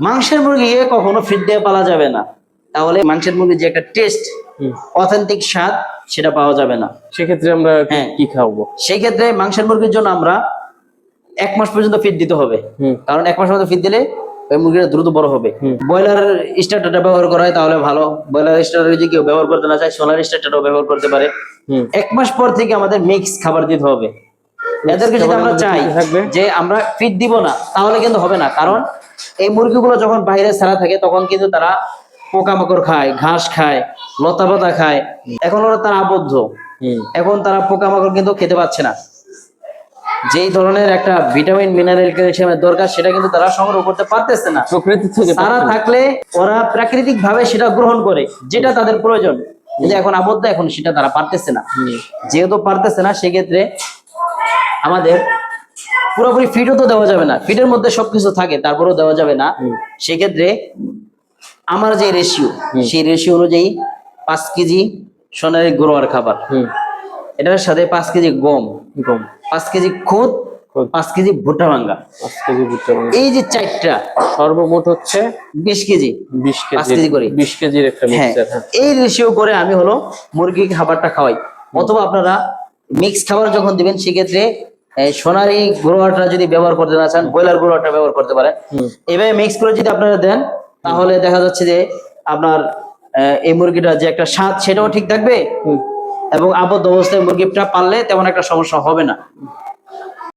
মাংসের মুরগিকে কখনো ফিট দিয়ে পালা যাবে না। তাহলে মাংসের মুরগির যে একটা টেস্ট। অথেন্টিক স্বাদ সেটা পাওয়া যাবে না। সেক্ষেত্রে আমরা হ্যাঁ। কি খাওয়াবো? সেই ক্ষেত্রে মাংসের মুরগির জন্য আমরা এক মাস পর্যন্ত ফিট দিতে হবে। কারণ এক মাস মধ্যে ফিট দিলে ওই মুরগিটা দ্রুত বড় হবে। ব্রয়লার স্টার্টারটা ব্যবহার করা হয় তাহলে ভালো। ব্রয়লার স্টার্টার যদি কেউ ব্যবহার করতে না চায় সোলার স্টার্টারও ব্যবহার করতে পারে। এক মাস পর থেকে আমাদের মিক্স খাবার দিতে হবে। এদেরকে যদি আমরা চাই যে আমরা ফিট দিব না তাহলে কিন্তু হবে না। কারণ এই মুরগিগুলো যখন বাইরে ছাড়া থাকে তখন কিন্তু তারা পোকামাকড় খায় ঘাস খায় লতা পাতা খায়। এখন ওরা তারা আবদ্ধ। এখন তারা পোকামাকড় কিন্তু খেতে পাচ্ছে না। যেই ধরনের একটা ভিটামিন মিনারেল ক্যালসিয়ামের দরকার সেটা কিন্তু তারা সংগ্রহ করতে পারতেছে না। প্রকৃতি থেকে তারা থাকলে ওরা প্রাকৃতিক ভাবে সেটা গ্রহণ করে যেটা তাদের প্রয়োজন। কিন্তু এখন আবদ্ধ এখন সেটা তারা পারতেছে না। যেহেতু পারতেছে না সেক্ষেত্রে আমাদের পুরোপুরি ফিটও তো দেওয়া যাবে না। ফিটের মধ্যে সবকিছু থাকে তারপরেও দেওয়া যাবে না। সেক্ষেত্রে আমার যে রেশিও সেই রেশিও অনুযায়ী পাঁচ কেজি সোনারি গ্রোয়ার খাবার। হুম। এটার সাথে পাঁচ কেজি গম গম। পাঁচ কেজি খুদ। পাঁচ কেজি ভুট্টা ভাঙ্গা। পাঁচ কেজি ভুট্টা মাংস। এই যে চারটা সর্বমোট হচ্ছে বিশ কেজি বিশ পাঁচ কেজি কেজি করে। বিশ কেজির একটা হ্যাঁ হ্যাঁ। এই রেশিও করে আমি হলো মুরগিকে খাবারটা খাওয়াই। অথবা আপনারা মিক্স খাবার যখন দিবেন সেক্ষেত্রে এই সোনারি গ্রোয়ারটা যদি ব্যবহার করতে না চান ব্রয়লার গ্রোয়ারটা ব্যবহার করতে পারেন। এভাবে মিক্স করে যদি আপনারা দেন তাহলে দেখা যাচ্ছে যে আপনার আহ, এই মুরগিটা যে একটা স্বাদ সেটাও ঠিক থাকবে এবং আবদ্ধ অবস্থায় মুরগিটা পারলে তেমন একটা সমস্যা হবে না।